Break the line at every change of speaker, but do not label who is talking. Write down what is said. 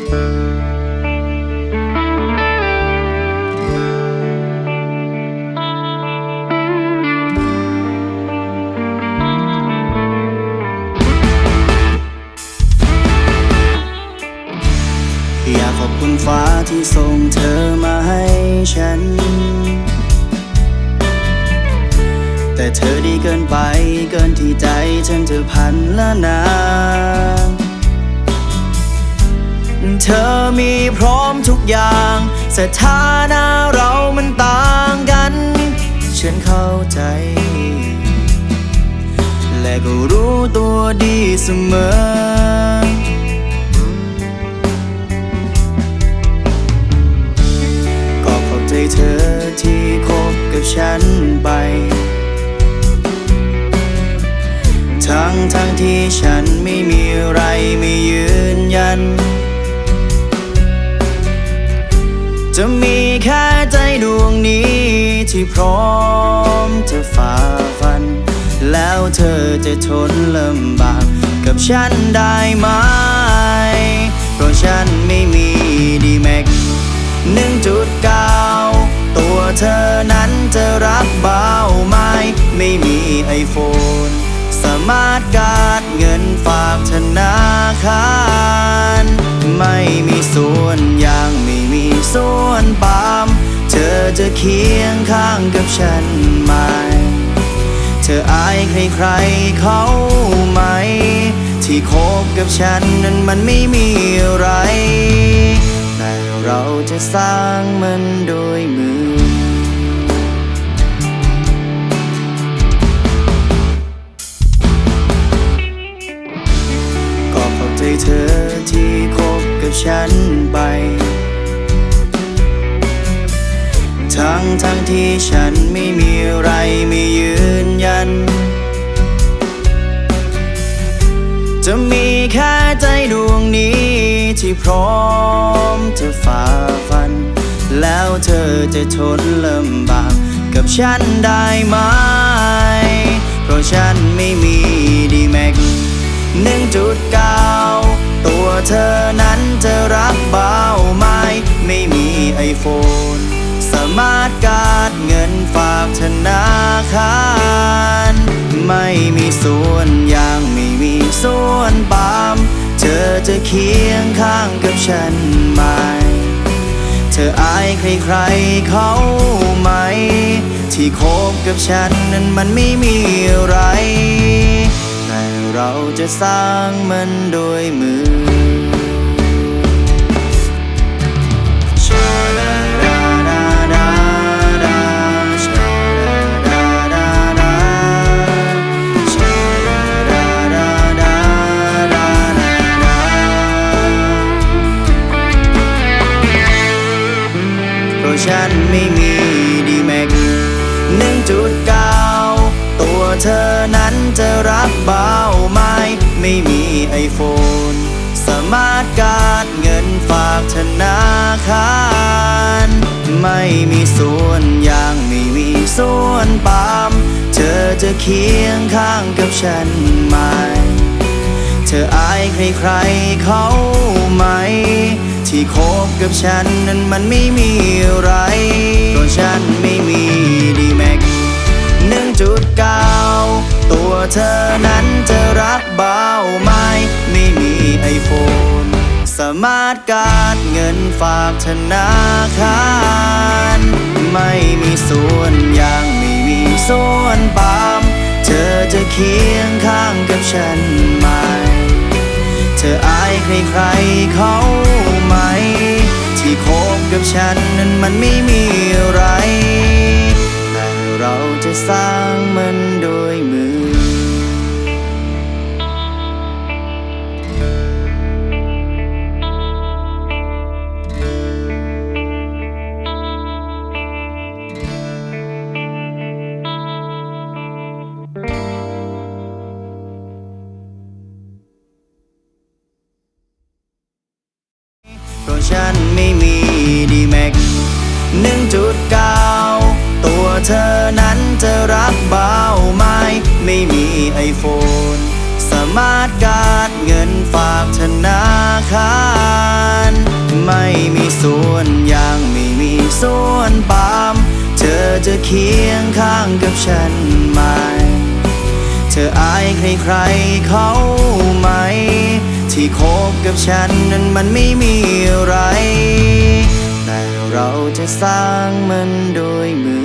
อยากขอบคุณฟ้าที่ส่งเธอมาให้ฉัน แต่เธอดีเกินไปเกินที่ใจฉันจะพันละนา เธอมีพร้อมทุกอย่าง สถานะเรามันต่างกัน ฉันเข้าใจ และก็รู้ตัวดีเสมอก็ขอบใจเธอที่คบกับฉันไป ทั้งทั้งที่ฉันไม่มีอะไรไม่ยืนยัน จะมีแค่ใจดวงนี้ ที่พร้อมจะฝ่าฟัน แล้วเธอจะทนลำบากกับฉันได้ไหม เพราะฉันไม่มีดีแม็กหนึ่งจุดเก้าตัวเธอนั้นจะรักเบาไหมไม่มีไอโฟนสามารถการดเงินฝากธนาคาร ไม่มีส่วนอย่างมี ส่วนปามเธอจะเคียงข้างกับฉันไหม เธออายใครๆเขาไหม ที่คบกับฉันนั้นมันไม่มีอะไร แต่เราจะสร้างมันโดยมือก็ขอบใจเธอที่คบกับฉันไป ทั้งทั้งที่ฉันไม่มีอะไรไม่ยืนยัน จะมีแค่ใจดวงนี้ ที่พร้อมจะฝ่าฟัน แล้วเธอจะทนลำบากกับฉันได้ไหม เพราะฉันไม่มีดีแม็กหนึ่งจุดเก้า ธนาคาร ไม่มีส่วนยางไม่มีส่วนปาล์มเธอจะเคียงข้างกับฉันไหม เธออายใครๆเขาไหม ที่คบกับฉันนั้นมันไม่มีอะไร แต่เราจะสร้างมันโดยมือ ฉันไม่มีดีแม็กหนึ่งจุดเก้าตัวเธอนั้นจะรักเบาไหมไม่มีไอโฟนสามารถการดเงินฝากธนาคาร ไม่มีส่วนยางไม่มีส่วนปาม เธอจะเคียงข้างกับฉันไหม เธออายใครๆเขาไหม ที่คบกับฉันนั้นมันไม่มีอะไรเพราะฉันไม่มีดีแม็กหนึ่งจุดเก้าตัวเธอนั้นจะรักเบาไหมไม่มีไอโฟนสามารถการดเงินฝากธนาคาร ไม่มีส่วนยางไม่มีส่วนปาม เธอจะเคียงข้างกับฉันไหม เธออายใครๆเขาไหม ที่คบกับฉันนั้นมันไม่มีอะไร แต่เราจะสร้างมันโดยมือ เพราะฉันไม่มีดีแม็กหนึ่งจุดเก้าตัวเธอนั้นจะรักเบาไหมไม่มีไอโฟนสามารถการดเงินฝากธนาคาร ไม่มีส่วนยางไม่มีส่วนปาม เธอจะเคียงข้างกับฉันไหม เธออายใครๆเขาไหม ที่คบกับฉันนั้นมันไม่มีอะไร แต่เราจะสร้างมันโดยมือ